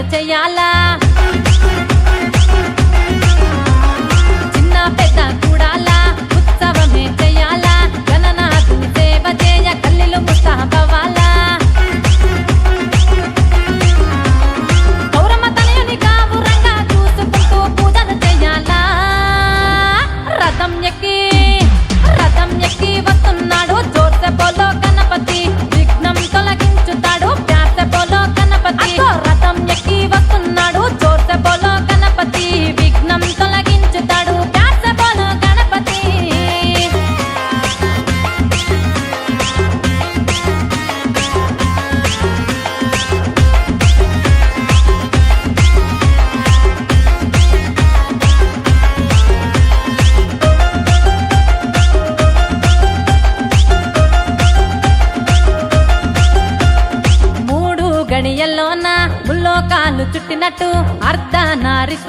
కట్టాలా పిండి చెయ్యాలా చిన్న పెద్ద కూడాలా? ఉత్సవమే చెయ్యాలా గణనాథుని సేవ చేయ కల్లిలు ముస్తాబవా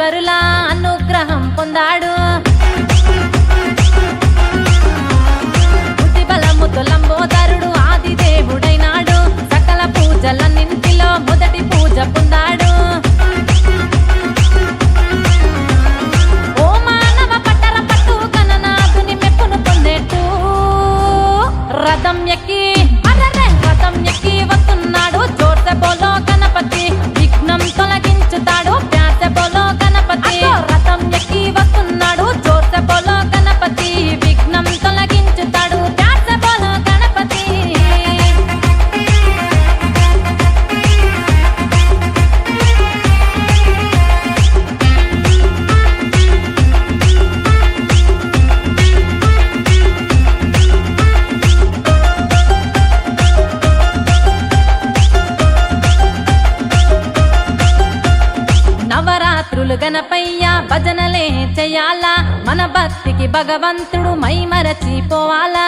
అర్ధనారీశ్వరుల అనుగ్రహం పొందాడు. బుద్ధి బలముతో లంబోదరుడు ఆది దేవుడైనాడు. సకల పూజలన్నింటిలో మొదటి పూజ పొందాడు. నవరాత్రులు భజనలే చెయ్యాలా మన భక్తికి భగవంతుడు మై మరచిపోవాలా?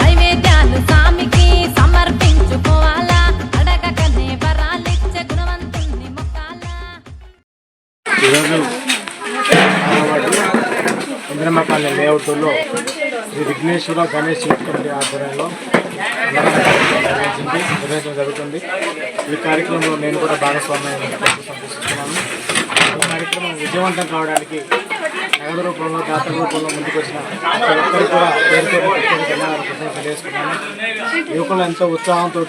నైవేద్యాలు స్వామికి సమర్పించుకోవాలా? అడగకనే వరాలిచ్చే గుణవంతుణ్ణి మొక్కాలా? లేఅవుట్లో శ్రీ విఘ్నేశ్వర గణేష్ ఆధ్వర్యంలో నిర్వహించడం జరుగుతుంది. ఈ కార్యక్రమంలో నేను కూడా భాగస్వామ్యం సంతోషిస్తున్నాను. ఈ కార్యక్రమం విజయవంతం కావడానికి నగదు రూపంలో దాత రూపంలో ముందుకు వచ్చిన ప్రతి ఒక్కరికి కూడా పేరుతో ధన్యవాదాలు తెలియజేసుకున్నాను యువకులు ఎంతో ఉత్సాహంతో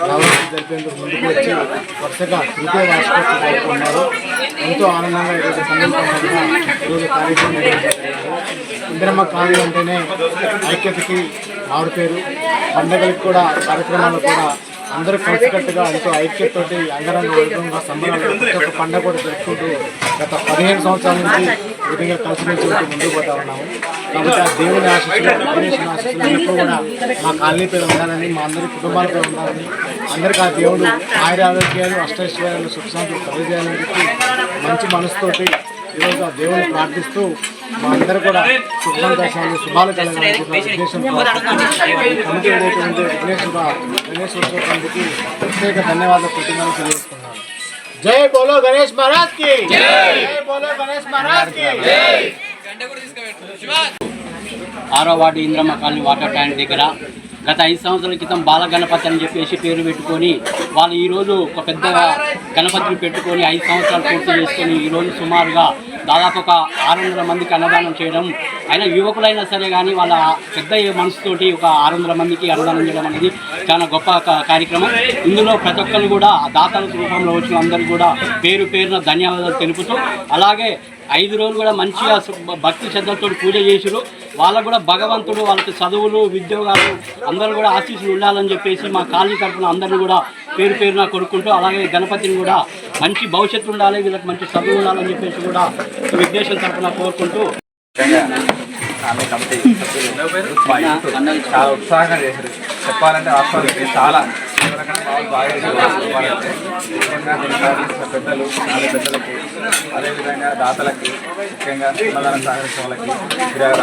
నవరాత్రి జరిపేందుకు ముందుకు వచ్చి వరుసగా తృతీయ వార్షికోత్సవం జరుపుకున్నారు ఎంతో ఆనందంగా ఈరోజు సందర్భంగా ఈరోజు కార్యక్రమం నిర్వహించారు ఇందిరమ్మ కాలనీ అంటేనే ఐక్యతకి మారు పేరు పండుగలకు కూడా కార్యక్రమాలు కూడా అందరూ కలిసికట్టుగా ఎంతో ఐక్యతతోటి అంగరంగ వైభవంగా సంబరాలు ప్రతి ఒక్క పండుగ కూడా జరుపుకుంటూ గత పదిహేను సంవత్సరాల నుంచి విధంగా కలిసిమెలిసి ఉంటూ ముందుకు పోతా ఉన్నాము. కాబట్టి ఆ దేవుని ఆశీస్సులు గణేశుని కూడా మా కాలనీ పేరు ఉండాలని మా అందరి కుటుంబాల పేరు ఉండాలని అందరికీ ఆ దేవుడు ఆయుర ఆరోగ్యాలు అష్టైశ్వర్యాలు సుఖశాంతులు కలిగజేయాలని చెప్పి మంచి మనసుతోటి ఈరోజు ఆ దేవుని ప్రార్థిస్తూ మా అందరూ కూడా సుఖ సంతోషాలు శుభాలు కలగాలని కమిటీ విఘ్నేశ్వర ప్రత్యేక ధన్యవాదాలు కృతజ్ఞతలు తెలియజేస్తున్నాను. జై బోలో గణేష్ మహారాజ్కి! జై! బోలో గణేష్ మహారాజ్కి! ఆరో ward Indiramma colony water tank దగ్గర గత ఐదు సంవత్సరాల క్రితం బాల గణపతి అని చెప్పేసి పేరు పెట్టుకొని వాళ్ళు ఈరోజు ఒక పెద్ద గణపతిని పెట్టుకొని ఐదు సంవత్సరాలు పూర్తి చేసుకొని ఈరోజు సుమారుగా దాదాపు ఒక ఆరు వందల మందికి అన్నదానం చేయడం అయినా యువకులైనా సరే కానీ వాళ్ళ పెద్ద మనసుతోటి ఒక ఆరు వందల మందికి అన్నదానం చేయడం అనేది చాలా గొప్ప కార్యక్రమం. ఇందులో ప్రతి ఒక్కరు కూడా దాతల రూపంలో వచ్చిన అందరూ కూడా పేరు పేరున ధన్యవాదాలు తెలుపుతూ అలాగే ఐదు రోజులు కూడా మంచిగా భక్తి శ్రద్ధలతో పూజ చేసారు వాళ్ళకు కూడా భగవంతుడు వాళ్ళకి చదువులు ఉద్యోగాలు అందరూ కూడా ఆశీస్సులు ఉండాలని చెప్పేసి మా కాలనీ తరఫున అందరిని కూడా పేరు పేరున కొనుక్కుంటూ అలాగే గణపతిని కూడా మంచి భవిష్యత్తు ఉండాలి వీళ్ళకి మంచి చదువు ఉండాలని చెప్పేసి కూడా విఘ్నేశ్వర తరఫున కోరుకుంటూ ఆమె చాలా ఉత్సాహంగా చేశారు చెప్పాలంటే వాస్తవానికి చాలా బాగా పెద్దలు నాలుగు పెద్దలకి అదేవిధంగా దాతలకి ముఖ్యంగా అన్నదానం సహకరించిన వాళ్ళకి విరాగ